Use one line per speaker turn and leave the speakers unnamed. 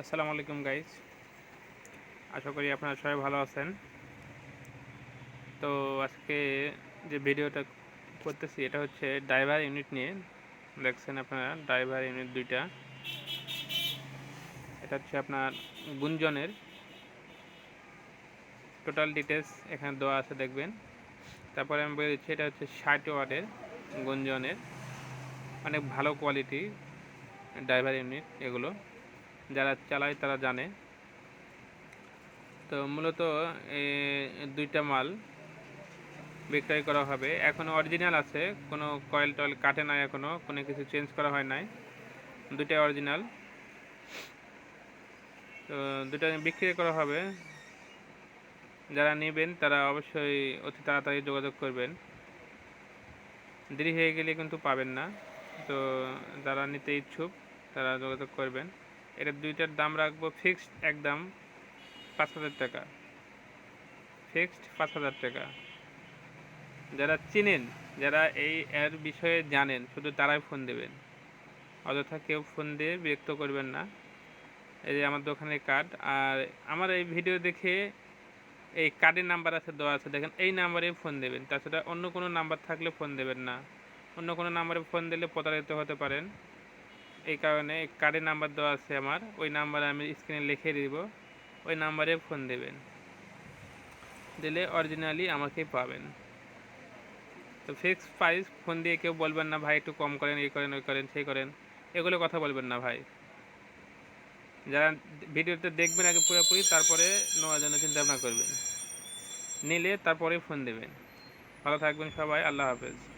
আসসালামু আলাইকুম গাইজ। আশা করি আপনারা সবাই ভালো আছেন। তো আজকে যে ভিডিওটা করতেছি, এটা হচ্ছে ড্রাইভার ইউনিট নিয়ে। দেখছেন আপনারা ড্রাইভার ইউনিট দুইটা। এটা হচ্ছে আপনার গুঞ্জনের। টোটাল ডিটেলস এখানে দেওয়া আছে, দেখবেন। তারপরে আমি বলে দিচ্ছি, এটা হচ্ছে ষাট ওয়ার্ডের গুঞ্জনের। অনেক ভালো কোয়ালিটি ড্রাইভার ইউনিট এগুলো। যারা চালায় তারা জানে। তো মূলত দুইটা মাল বিক্রয় করা হবে। এখনও অরিজিনাল আছে, কোনো কয়েল টয়েল কাটে নাই এখনও কোনো কিছু চেঞ্জ করা হয় নাই। দুইটাই অরিজিনাল তো দুটা বিক্রি করা হবে। যারা নেবেন তারা অবশ্যই অতি তাড়াতাড়ি যোগাযোগ করবেন। দেরি হয়ে গেলে কিন্তু পাবেন না। তো যারা নিতে ইচ্ছুক তারা যোগাযোগ করবেন। এটা দুইটার দাম রাখব ফিক্সড একদম পাঁচ হাজার টাকা। ফিক্সড পাঁচ হাজার টাকা। যারা চিনেন, যারা এই এর বিষয়ে জানেন, শুধু তারাই ফোন দেবেন। অযথা কেউ ফোন দিয়ে বিরক্ত করবেন না। এই যে আমার দোকানের কার্ড আর আমার এই ভিডিও দেখে এই কার্ডের নাম্বার আছে, দেওয়া আছে, দেখেন এই নাম্বারে ফোন দেবেন। তাছাড়া অন্য কোনো নাম্বার থাকলে ফোন দেবেন না। অন্য কোনো নাম্বারে ফোন দিলে প্রতারিত হতে পারেন। এই কারণে কার্ডের নাম্বার দেওয়া আছে আমার। ওই নাম্বারে আমি স্ক্রিনে লিখে দিব। ওই নাম্বারে ফোন দেবেন। দিলে অরিজিনালি আমাকে পাবেন। তো ফিক্স প্রাইস ফোন দিয়ে কেউ বলবেন না, ভাই, একটু কম করেন, এই করেন, ওই করেন, সেই করেন। এগুলো কথা বলবেন না, ভাই। যারা ভিডিওতে দেখবেন আগে পুরোপুরি, তারপরে নেওয়ার জন্য চিন্তা ভাবনা করবেন। নিলে তারপরে ফোন দেবেন। ভালো থাকবেন সবাই, আল্লাহ হাফেজ।